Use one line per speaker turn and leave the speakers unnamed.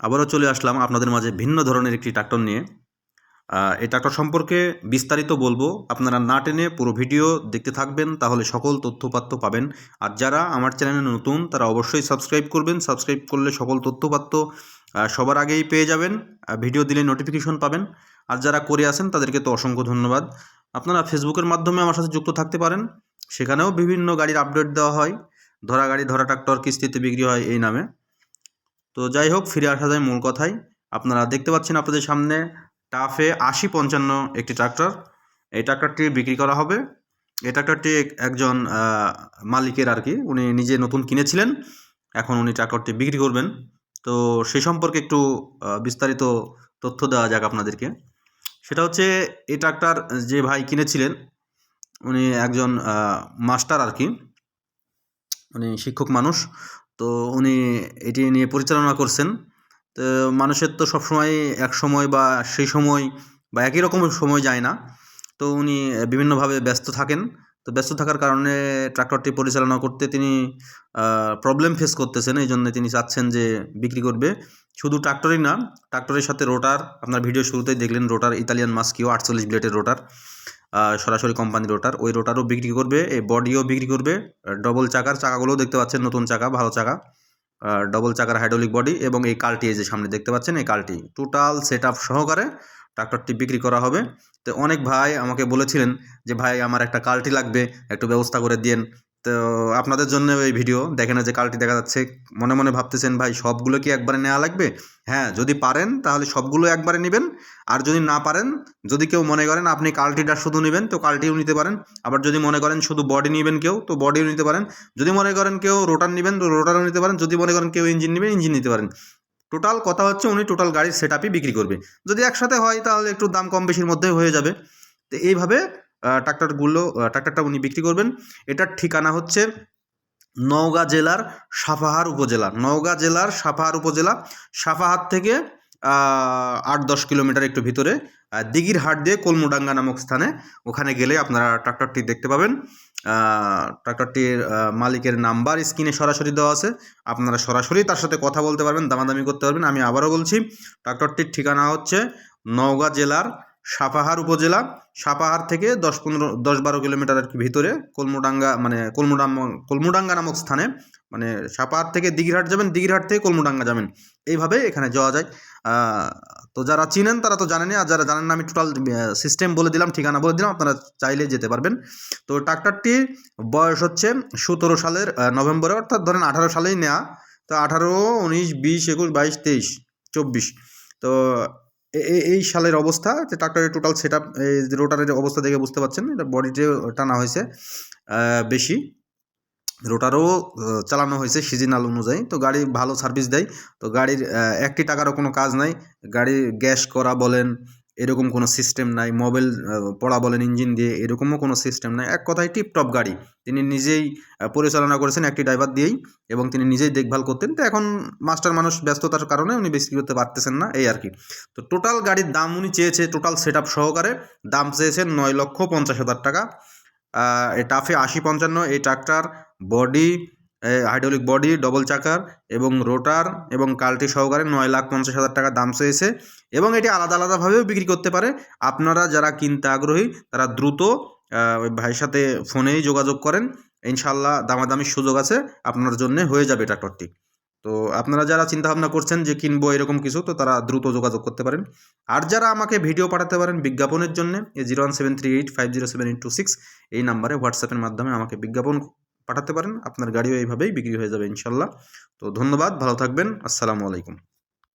আবারও চলে আসলাম আপনাদের মাঝে ভিন্ন ধরনের একটি ট্রাক্টর নিয়ে। এই ট্রাক্টর সম্পর্কে বিস্তারিত বলব। আপনারা না টেনে পুরো ভিডিও দেখতে থাকবেন, তাহলে সকল তথ্যপাত্য পাবেন। আর যারা আমার চ্যানেলে নতুন, তারা অবশ্যই সাবস্ক্রাইব করবেন। সাবস্ক্রাইব করলে সকল তথ্যপাত্য সবার আগেই পেয়ে যাবেন। ভিডিও দিলে নোটিফিকেশন পাবেন। আর যারা করে আসেন তাদেরকে তো অসংখ্য ধন্যবাদ। আপনারা ফেসবুকের মাধ্যমে আমার সাথে যুক্ত থাকতে পারেন। সেখানেও বিভিন্ন গাড়ির আপডেট দেওয়া হয়। ধরা গাড়ি, ধরা ট্রাক্টর, কিস্তিতে বিক্রি হয় এই নামে। তো যাই হোক, ফিরে আসা যায় মূল কথায়। আপনারা দেখতে পাচ্ছেন আপনাদের সামনে টাফে আশি পঞ্চান্ন একটি ট্রাক্টর। এই ট্রাক্টরটি বিক্রি করা হবে। এই ট্রাক্টরটি একজন মালিকের আর কি উনি নিজে নতুন কিনেছিলেন। এখন উনি ট্রাক্টরটি বিক্রি করবেন। তো সেই সম্পর্কে একটু বিস্তারিত তথ্য দেওয়া যাক আপনাদেরকে। সেটা হচ্ছে, এই ট্রাক্টর যে ভাই কিনেছিলেন, উনি একজন মাস্টার আর কি উনি শিক্ষক মানুষ। তো উনি এটি নিয়ে পরিচালনা করছেন। তো মানুষের তো সবসময় এক সময় বা সেই সময় বা একই রকম সময় যায় না। তো উনি বিভিন্নভাবে ব্যস্ত থাকেন। তো ব্যস্ত থাকার কারণে ট্রাক্টরটি পরিচালনা করতে তিনি প্রবলেম ফেস করতেছেন। এই জন্য তিনি চাচ্ছেন যে বিক্রি করবে। শুধু ট্রাক্টরই না, ট্রাক্টরের সাথে রোটার, আপনার ভিডিও শুরুতেই দেখলেন রোটার, ইতালিয়ান মাস্কিও, আটচল্লিশ ব্লেডের রোটার। সরাসরি কোম্পানি রোটার ওই রোটারও বিক্রি করবে, এই বডিও বিক্রি করবে ডবল চাকার চাকাগুলোও দেখতে পাচ্ছেন, নতুন চাকা, ভালো চাকা ডবল চাকার হাইড্রোলিক বডি এবং এই কালটি এই যে সামনে দেখতে পাচ্ছেন, এই কালটি। টোটাল সেট সহকারে ট্রাক্টরটি বিক্রি করা হবে। তো অনেক ভাই আমাকে বলেছিলেন যে, ভাই, আমার একটা কালটি লাগবে, একটু ব্যবস্থা করে দিয়েন। তো আপনাদের জন্য এই ভিডিও দেখেন যে কালটি দেখা যাচ্ছে, মনে মনে ভাবতেছেন, ভাই, সবগুলো কি একবারে নেওয়া লাগবে? হ্যাঁ যদি পারেন, তাহলে সবগুলো একবারে নেবেন। আর যদি না পারেন, যদি কেউ মনে করেন আপনি কালটিটা শুধু নেবেন, তো কালটিও নিতে পারেন। আবার যদি মনে করেন শুধু বডি নেবেন কেউ, তো বডিও নিতে পারেন। যদি মনে করেন কেউ রোটার নেবেন, তো রোটারও নিতে পারেন। যদি মনে করেন কেউ ইঞ্জিন নেবেন ইঞ্জিন নিতে পারেন। টোটাল কথা হচ্ছে, উনি টোটাল গাড়ির সেট বিক্রি করবে। যদি একসাথে হয়, তাহলে একটু দাম কম বেশির মধ্যে হয়ে যাবে। তো এইভাবে ট্রাক্টরগুলো ট্রাক্টরটা উনি বিক্রি করবেন। এটার ঠিকানা হচ্ছে নওগাঁ জেলার সাফাহার উপজেলা। নওগাঁ জেলার সাপাহার উপজেলা, সাফাহার থেকে আট দশ কিলোমিটার একটু ভিতরে দিঘির হাট দিয়ে কলমুডাঙ্গা নামক স্থানে ওখানে গেলে আপনারা ট্রাক্টরটি দেখতে পাবেন। ট্রাক্টরটির মালিকের নাম্বার স্ক্রিনে সরাসরি দেওয়া আছে। আপনারা সরাসরি তার সাথে কথা বলতে পারবেন, দামাদামি করতে পারবেন। আমি আবারও বলছি, ট্রাক্টরটির ঠিকানা হচ্ছে নওগাঁ জেলার সাপাহার উপজেলা, সাপাহার থেকে দশ পনেরো, দশ বারো কিলোমিটার আর কি ভিতরে কলমুডাঙ্গা মানে কলমুডাম কলমুডাঙ্গা নামক স্থানে মানে সাপাহার থেকে দিঘিরহাট যাবেন, দিঘিরহাট থেকে কলমুডাঙ্গা যাবেন। এইভাবে এখানে যাওয়া যায়। তো যারা চিনেন তারা তো জানেনই, আর যারা জানেন না আমি টোটাল সিস্টেম বলে দিলাম, ঠিকানা বলে দিলাম, আপনারা চাইলে যেতে পারবেন। তো ট্রাক্টরটি বয়স হচ্ছে সতেরো সালের নভেম্বরে, অর্থাৎ ধরেন আঠারো সালেই নেওয়া তো আঠারো, উনিশ, বিশ, একুশ, বাইশ, তেইশ, চব্বিশ। তো এই সালের অবস্থা, যে ট্রাক্টরের টোটাল সেট আপ এই রোটারের অবস্থা দেখে বুঝতে পারছেন, এটা বডি যে টানা হয়েছে বেশি। রোটারও চালানো হয়েছে সিজনাল অনুযায়ী, তো গাড়ি ভালো সার্ভিস দেয়, তো গাড়ির একটি টাকারও কোনো কাজ নাই, গাড়ির গ্যাস করা বলেন এরকম কোনো সিস্টেম নাই মোবাইল পড়া বলেন ইঞ্জিন দিয়ে এরকমও কোনো সিস্টেম নাই। এক কথায় টিপটপ গাড়ি। তিনি নিজেই পরিচালনা করেছেন একটি ড্রাইভার দিয়েই এবং তিনি নিজেই দেখভাল করতেন। তো এখন মাস্টার মানুষ ব্যস্ততার কারণে উনি বিক্রি করতে পারতেছেন না, এই আর কি তো টোটাল গাড়ির দাম উনি চেয়েছে টোটাল সেট সহকারে। দাম চেয়েছেন নয় লক্ষ পঞ্চাশ হাজার টাকা। টাফে আশি পঞ্চান্ন। এই tractor body hydraulic body double চাকার এবং রোটার এবং কালটি সহকারে নয় লাখ পঞ্চাশ হাজার টাকা দাম চেয়েছে এবং এটি আলাদা আলাদাভাবেও বিক্রি করতে পারে। আপনারা যারা কিনতে আগ্রহী, তারা দ্রুত ওই ভাইয়ের সাথে ফোনেই যোগাযোগ করেন। ইনশাল্লাহ দামাদামির সুযোগ আছে, আপনার জন্য হয়ে যাবে ট্রাক্টরটি তো আপনারা যারা চিন্তা ভাবনা করছেন যে কিনবো এরকম কিছু, তো তারা দ্রুত যোগাযোগ করতে পারেন। আর যারা আমাকে ভিডিও পাঠাতে পারেন বিজ্ঞাপনের জন্য zero one seven three eight five zero seven eight two six, এই নাম্বারে হোয়াটসঅ্যাপের মাধ্যমে আমাকে বিজ্ঞাপন পাঠাতে পারেন, আপনার গাড়িও এইভাবেই বিক্রি হয়ে যাবে ইনশাল্লাহ। তো ধন্যবাদ, ভালো থাকবেন, আসসালামু আলাইকুম।